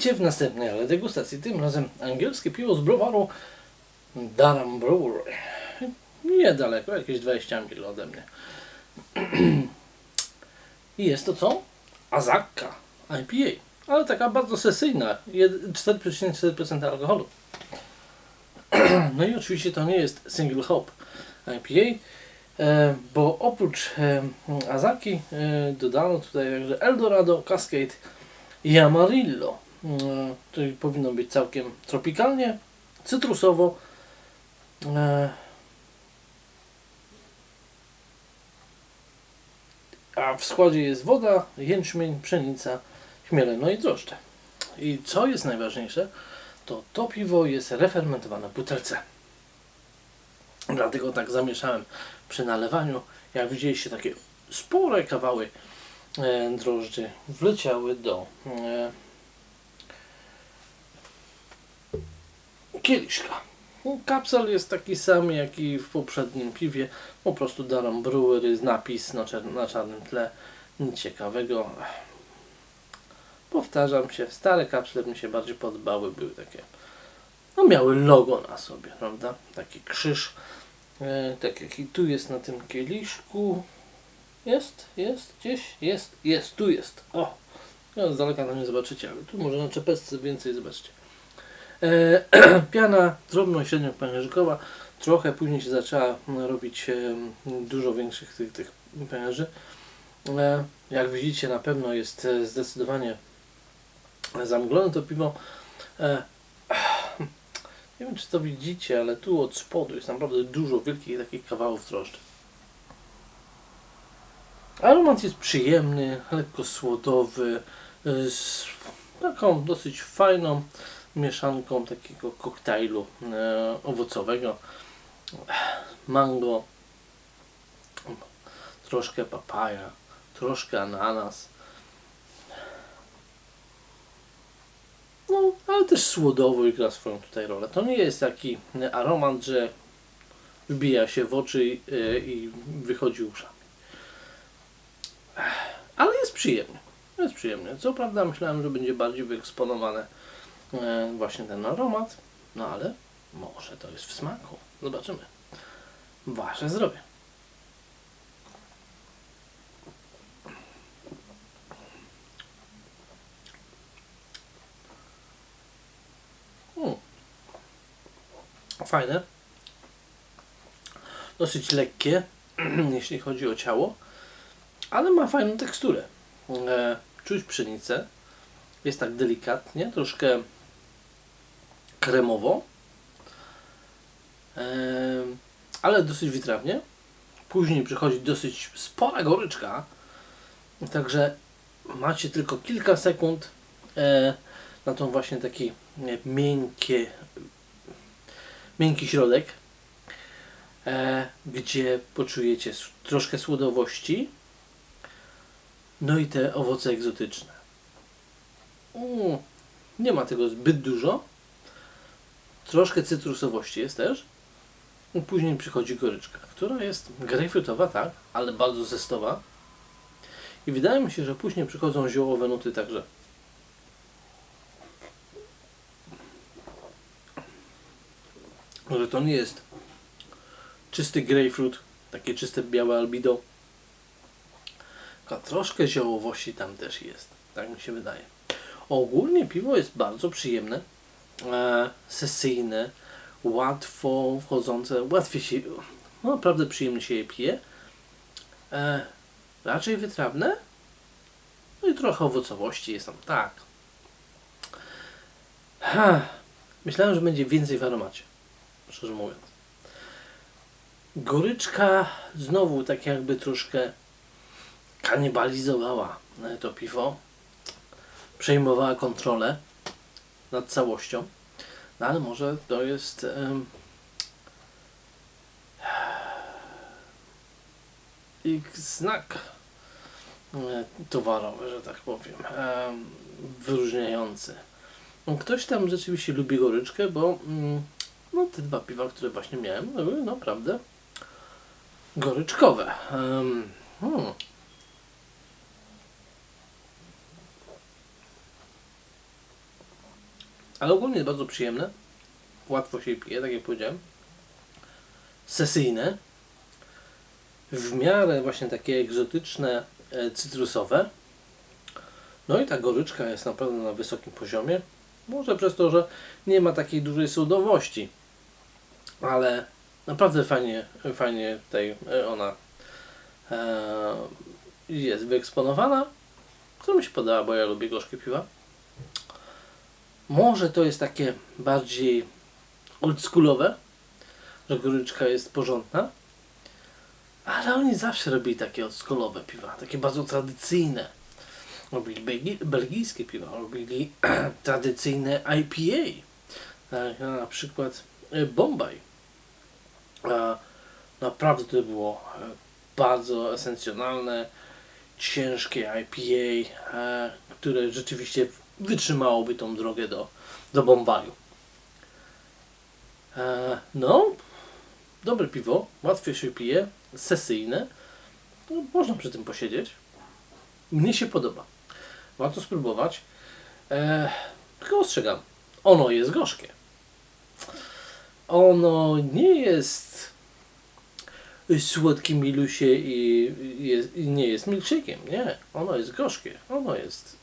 Witajcie w następnej ale degustacji. Tym razem angielskie piwo z browaru Durham Brewery. Niedaleko, jakieś 20 mil ode mnie. I jest to co? Azaka IPA. Ale taka bardzo sesyjna. jed- 4,4% alkoholu. No i oczywiście to nie jest single hop IPA, e, bo oprócz e, Azaki e, dodano tutaj także Eldorado, Cascade i Amarillo. E, Czyli powinno być całkiem tropikalnie, cytrusowo. e, A w składzie jest woda, jęczmień, pszenica, chmiele, no i drożdże. I co jest najważniejsze, to to piwo jest refermentowane w butelce. Dlatego tak zamieszałem przy nalewaniu. Jak widzieliście, takie spore kawały e, drożdży wleciały do kieliszka. Kapsel jest taki sam jak i w poprzednim piwie. Po prostu Durham Brewery, napis na, na czarnym tle. Nic ciekawego. Powtarzam się, stare kapsle mi się bardziej podobały, były takie, no miały logo na sobie, prawda? Taki krzyż, e, tak jak i tu jest na tym kieliszku. Jest, jest, gdzieś, jest, jest, tu jest. O, no, z daleka to nie zobaczycie, ale tu może na czepeczce więcej zobaczcie. E, piana drobno średnio pęcherzykowa, trochę później się zaczęła mm, robić e, dużo większych tych, tych pęcherzy. E, jak widzicie na pewno jest e, zdecydowanie zamglone to piwo. E, nie wiem czy to widzicie, ale tu od spodu jest naprawdę dużo wielkich takich kawałów drożdży. Aromat jest przyjemny, lekko słodowy, y, z taką dosyć fajną mieszanką takiego koktajlu e, owocowego. Mango, troszkę papaja, troszkę ananas. No, ale też słodowo i gra swoją tutaj rolę. To nie jest taki aromat, że wbija się w oczy i, e, i wychodzi uszami. Ale jest przyjemny. Jest przyjemny. Co prawda myślałem, że będzie bardziej wyeksponowane e, właśnie ten aromat, no ale może to jest w smaku. Zobaczymy. Wasze zdrowie. Mm. Fajne. Dosyć lekkie, jeśli chodzi o ciało, ale ma fajną teksturę. E, czuć pszenicę. Jest tak delikatnie, troszkę kremowo, e, ale dosyć wytrawnie. Później przychodzi dosyć spora goryczka, także macie tylko kilka sekund e, na tą właśnie taki e, miękkie, miękki środek, gdzie poczujecie troszkę słodowości, no i te owoce egzotyczne. Nie ma tego zbyt dużo. Troszkę cytrusowości jest też. Później przychodzi goryczka, która jest grejpfrutowa, tak, ale bardzo zestowa. I wydaje mi się, że później przychodzą ziołowe nuty także. Że to nie jest czysty grejpfrut, takie czyste białe albido. Tylko troszkę ziołowości tam też jest. Tak mi się wydaje. Ogólnie piwo jest bardzo przyjemne, e, sesyjne, łatwo wchodzące, łatwiej się, no naprawdę przyjemnie się je pije. E, raczej wytrawne. No i trochę owocowości jest tam, tak. Ha, myślałem, że będzie więcej w aromacie, szczerze mówiąc. Goryczka znowu tak jakby troszkę kanibalizowała e, to piwo. Przejmowała kontrolę nad całością. No ale może to jest em, ich znak e, towarowy, że tak powiem, em, wyróżniający. No, Ktoś tam rzeczywiście lubi goryczkę, bo mm, no, te dwa piwa, które właśnie miałem, były naprawdę goryczkowe. Em, hmm. Ale ogólnie bardzo przyjemne. Łatwo się pije, tak jak powiedziałem. Sesyjne. W miarę właśnie takie egzotyczne, e, cytrusowe. No i ta goryczka jest naprawdę na wysokim poziomie. Może przez to, że nie ma takiej dużej sodowości. Ale naprawdę fajnie, fajnie tutaj e, ona e, jest wyeksponowana. Co mi się podoba, bo ja lubię gorzkie piwa. Może to jest takie bardziej oldschoolowe, że goryczka jest porządna. Ale oni zawsze robili takie oldschoolowe piwa, takie bardzo tradycyjne. Robili belgi- belgijskie piwa, robili tradycyjne IPA. Tak, na przykład e, Bombay. Naprawdę to było e, bardzo esencjonalne, ciężkie IPA, e, które rzeczywiście wytrzymałoby tą drogę do, do Bombaju. E, No, dobre piwo, łatwo się pije, sesyjne. No, można przy tym posiedzieć. Mnie się podoba. Warto spróbować. E, tylko ostrzegam, ono jest gorzkie. Ono nie jest słodkim milusie i, jest, i nie jest milkshake'iem. Nie, ono jest gorzkie. Ono jest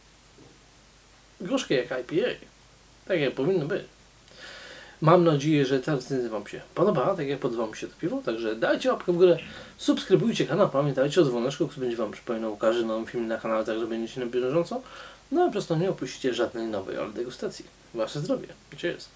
gorzkie jak IPA. Tak jak powinno być. Mam nadzieję, że ta recenzja Wam się podoba, tak jak podoba mi się to piwo, także dajcie łapkę w górę, subskrybujcie kanał, pamiętajcie o dzwoneczku, który będzie Wam przypominał o każdym nowym filmie na kanale, tak że będziecie na bieżąco. No a przez to nie opuścicie żadnej nowej ale degustacji. Wasze zdrowie. Cheers.